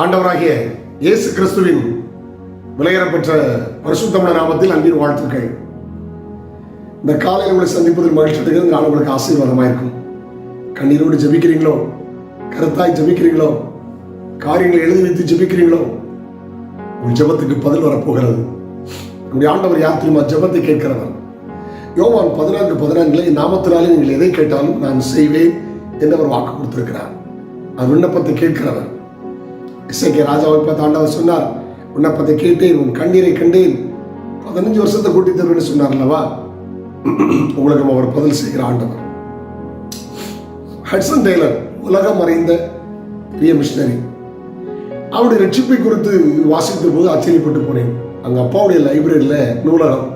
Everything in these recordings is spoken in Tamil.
ஆண்டவராகிய இயேசு கிறிஸ்துவின் விலையேறப்பெற்ற பரிசுத்தமிழ நாமத்தில் அன்பின் வாழ்த்துக்கள். இந்த காலையில் உங்களை சந்திப்பதில் மகிழ்ச்சி நான் உங்களுக்கு ஆசீர்வாதமாக இருக்கும் கண்ணீரோடு ஜெபிக்கிறீங்களோ? கருத்தாய் ஜெபிக்கிறீங்களோ? காரியங்களை எழுதி வைத்து ஜபிக்கிறீங்களோ? உங்கள் ஜெபத்துக்கு பதில் வரப்போகிறது. நம்முடைய ஆண்டவர் யார் தெரியுமா? ஜெபத்தை கேட்கிறவர். யோவான் பதினான்கு பதினான்குல என் நாமத்தினாலே நீங்கள் எதை கேட்டாலும் நான் செய்வேன் என்று அவர் வாக்கு கொடுத்திருக்கிறார். அவர் விண்ணப்பத்தை கேட்கிறவர். இசைக்கு ராஜாவை பார்த்து ஆண்டவர் சொன்னார் விண்ணப்பத்தை கேட்டேன் உன் கண்ணீரை கண்டேன். பதினஞ்சு வருஷத்தை கூட்டி தருவேன்னு சொன்னார் அல்லவா உங்களுக்கு அவர் பதில் செய்கிற ஆண்டவர். ஹட்சன் டெய்லர் உலகம் அறிந்த பிரிய மிஷினரி அவருடைய ரட்சிப்பை குறித்து வாசித்த போது ஆச்சரியப்பட்டு போனேன். அங்க அப்பாவுடைய லைப்ரரியில நூலகம்.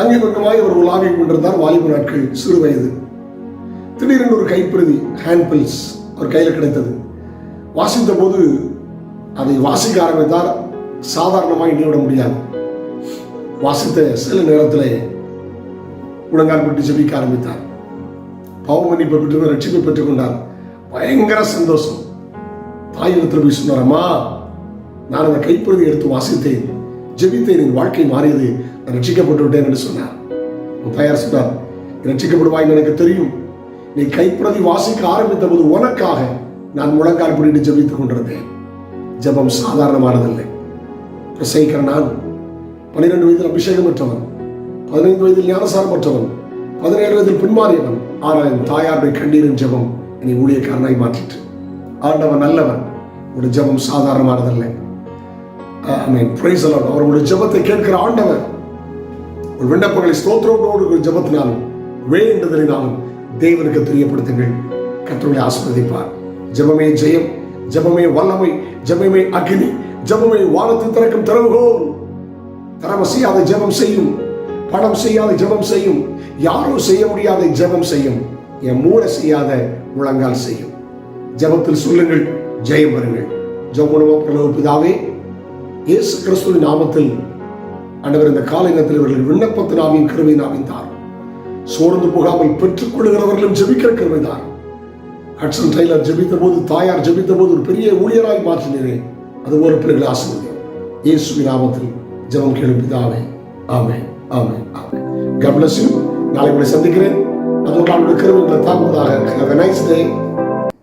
அங்கே கொஞ்சமாக ஒரு உலாவி கொண்டிருந்தார் வாலிப நாட்கள் சிறு வயது. திடீரென்று ஒரு கைப்பிரதி ஹேண்ட் பில்ஸ் அவர் கையில் கிடைத்தது. வாசித்த போது அதை வாசிக்க ஆரம்பித்தார் சாதாரணமாக எண்ணிவிட முடியாது. வாசித்த சில நேரத்தில் முழங்கால் பட்டு ஜெபிக்க ஆரம்பித்தார். பாவ மன்னிப்பை பெற்று ரட்சிப்பை பெற்றுக்கொண்டார் பயங்கர சந்தோஷம். தாயிடத்தில் போய் சொன்னாரம்மா நான் அந்த கைப்பிரதி எடுத்து வாசித்தேன். ஜெபித்தேன் என் வாழ்க்கை மாறியது. நான் ரட்சிக்கப்பட்டு விட்டேன் என்று சொன்னார். உன் தாயார் சொன்னார் "நீ ரட்சிக்கப்படுவாய் எனக்கு தெரியும். நீ கைப்பிரதி வாசிக்க ஆரம்பித்த போது உனக்காக நான் முழங்கால் பிடிட்டு ஜெபித்துக் கொண்டிருந்தேன். ஜெபம் சாதாரணமானதில்லை. பிரசங்கிக்கிற நான். பன்னிரெண்டு வயதில் அபிஷேகம் பெற்றவன். பதினைந்து வயதில் ஞானசாரம் பெற்றவன். பதினேழு வயதில் பின்மாறியவன். ஆனால் என் தாயாருடைய கண்ணீரின் ஜெபம் என்னை ஊழியக்காரனாய் மாற்றிட்டு ஆண்டவன் நல்லவன். ஒரு ஜெபம் சாதாரணமானதில்லை. அவர்களுடைய ஜெபத்தை கேட்கிற ஆண்டவர். ஒரு விண்ணப்பங்களை ஸ்தோத்திரோடு ஒரு ஜெபத்தினாலும் வேண்டுதலினாலும் தேவனுக்கு தெரியப்படுத்துங்கள். கற்றுகளை ஆஸ்வதிப்பார் ஜெபமே ஜெயம் ஜெபமே வல்லமை ஜெபமே அக்னி ஜெபமே வானத்தில் திறக்கும் திறவுகோல். தரம செய்யாத ஜெபம் செய்யும் பணம் செய்யாத ஜெபம் செய்யும் யாரும் செய்ய முடியாத ஜெபம் செய்யும் என் மூளை செய்யாத முழங்கால் செய்யும். ஜெபத்தில் சொல்லுங்கள் ஜெயம் வருங்கள். ஜெபமுனவோ பிரலோக பிதாவே இயேசு கிறிஸ்துவின் நாமத்தில் அண்டவர் இந்த கால இனத்தில் இவர்கள் விண்ணப்பத்தினாவின் கிருவினாவின் தார் சோர்ந்து போகாமல் பெற்றுக் கொள்ளுகிறவர்களும் கருவை தான் ஹட்சன் டெய்லர் ஜெபித்த போது தாயார் ஜெபித்த போது ஒரு பெரிய ஊழியராய் மாற்றினேன் அதுபோல பிறகு ஆசிரியர். இயேசுவின் நாமத்தில் ஜெபம் கேளும் பிதாவே. ஆமே ஆமே ஆமே God நாளை உங்களை சந்திக்கிறேன். அது உங்களுடைய கருவிகளை தாங்குவதாக. Have a nice day.